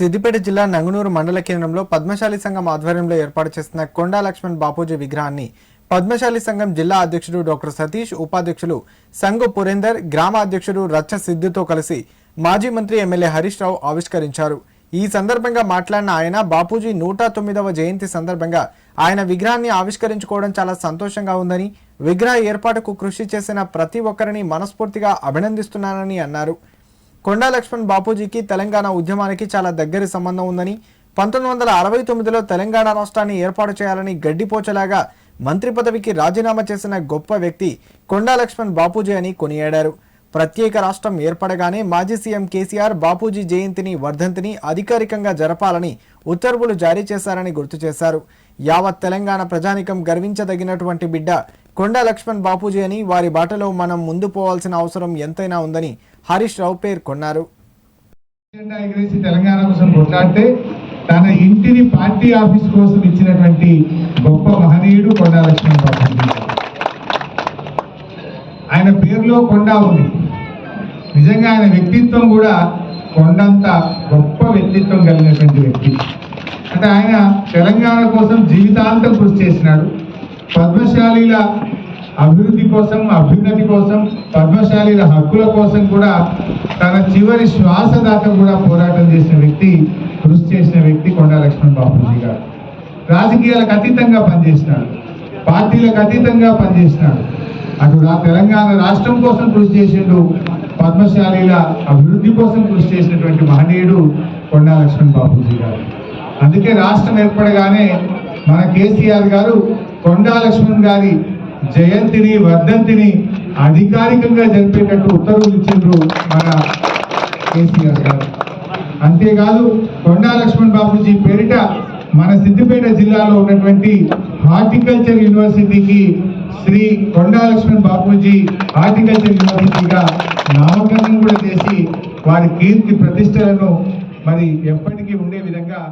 సిద్దిపేట జిల్లా నంగునూరు మండల కేంద్రంలో పద్మశాలి సంఘం ఆధ్వర్యంలో ఏర్పాటు చేసిన కొండా లక్ష్మణ్ బాపూజీ విగ్రహాన్ని పద్మశాలి సంఘం జిల్లా అధ్యక్షుడు డాక్టర్ సతీష్ ఉపాధ్యక్షులు సంఘ పురేందర్ గ్రామ అధ్యక్షుడు రచ్చ సిద్దుతో కలిసి మాజీ మంత్రి ఎమ్మెల్యే హరీష్ రావు ఆవిష్కరించారు. ఈ సందర్భంగా మాట్లాడిన ఆయన బాపూజీ నూట తొమ్మిదవ జయంతి సందర్భంగా ఆయన విగ్రహాన్ని ఆవిష్కరించుకోవడం చాలా సంతోషంగా ఉందని విగ్రహ ఏర్పాటుకు కృషి చేసిన ప్రతి ఒక్కరిని మనస్ఫూర్తిగా అభినందిస్తున్నానని అన్నారు. కొండా లక్ష్మణ్ బాపూజీకి తెలంగాణ ఉద్యమానికి చాలా దగ్గరి సంబంధం ఉందని పంతొమ్మిది వందల అరవై తొమ్మిదిలో తెలంగాణ రాష్ట్రాన్ని ఏర్పాటు చేయాలని గడ్డిపోచలాగా మంత్రి పదవికి రాజీనామా చేసిన గొప్ప వ్యక్తి కొండా లక్ష్మణ్ బాపూజీ అని కొనియాడారు. ప్రత్యేక రాష్ట్రం ఏర్పడగానే మాజీ సీఎం కేసీఆర్ బాపూజీ జయంతిని వర్ధంతిని అధికారికంగా జరపాలని ఉత్తర్వులు జారీ చేశారని గుర్తు చేశారు. యావత్ తెలంగాణ ప్రజానికం గర్వించదగినటువంటి బిడ్డ కొండా లక్ష్మణ్ బాపూజీ అని వారి బాటలో మనం ముందు పోవాల్సిన అవసరం ఎంతైనా ఉందని హరీష్ రావు పేర్కొన్నారు తెలంగాణ కోసం కొట్లాడితే తన ఇంటిని పార్టీ ఆఫీస్ కోసం ఇచ్చినటువంటి గొప్ప మహనీయుడు కొండా లక్ష్మణ్ ఆయన పేరులో కొండ ఉంది. నిజంగా ఆయన వ్యక్తిత్వం కూడా కొండంత గొప్ప వ్యక్తిత్వం కలిగినటువంటి వ్యక్తి. అంటే ఆయన తెలంగాణ కోసం జీవితాంతం కృషి చేసినాడు. పద్మశాలీల అభివృద్ధి కోసం అభ్యున్నతి కోసం పద్మశాలీల హక్కుల కోసం కూడా తన చివరి శ్వాస దాకా కూడా పోరాటం చేసిన వ్యక్తి కృషి చేసిన వ్యక్తి కొండా లక్ష్మణ్ బాపూజీ గారు. రాజకీయాలకు అతీతంగా పనిచేసినాడు. పార్టీలకు అతీతంగా పనిచేసినాడు. అటు తెలంగాణ రాష్ట్రం కోసం కృషి చేసిండు పద్మశాలీల అభివృద్ధి కోసం కృషి చేసినటువంటి మహనీయుడు కొండా లక్ష్మణ్ బాపూజీ గారు. అందుకే రాష్ట్రం ఏర్పడగానే మన కేసీఆర్ గారు కొండా లక్ష్మణ్ గారి జయంతిని వర్ధంతిని అధికారికంగా జరిపేటట్టు ఉత్తర్వులు ఇచ్చిండ్రు మన కేసీఆర్ గారు. అంతేకాదు కొండా లక్ష్మణ్ బాబుజీ పేరిట మన సిద్దిపేట జిల్లాలో ఉన్నటువంటి హార్టికల్చర్ యూనివర్సిటీకి శ్రీ కొండా లక్ష్మణ్ బాపూజీ హార్టికల్చర్ యూనివర్సిటీగా నామకరణం కూడా చేసి వారి కీర్తి ప్రతిష్టలను మరి ఎప్పటికీ ఉండే విధంగా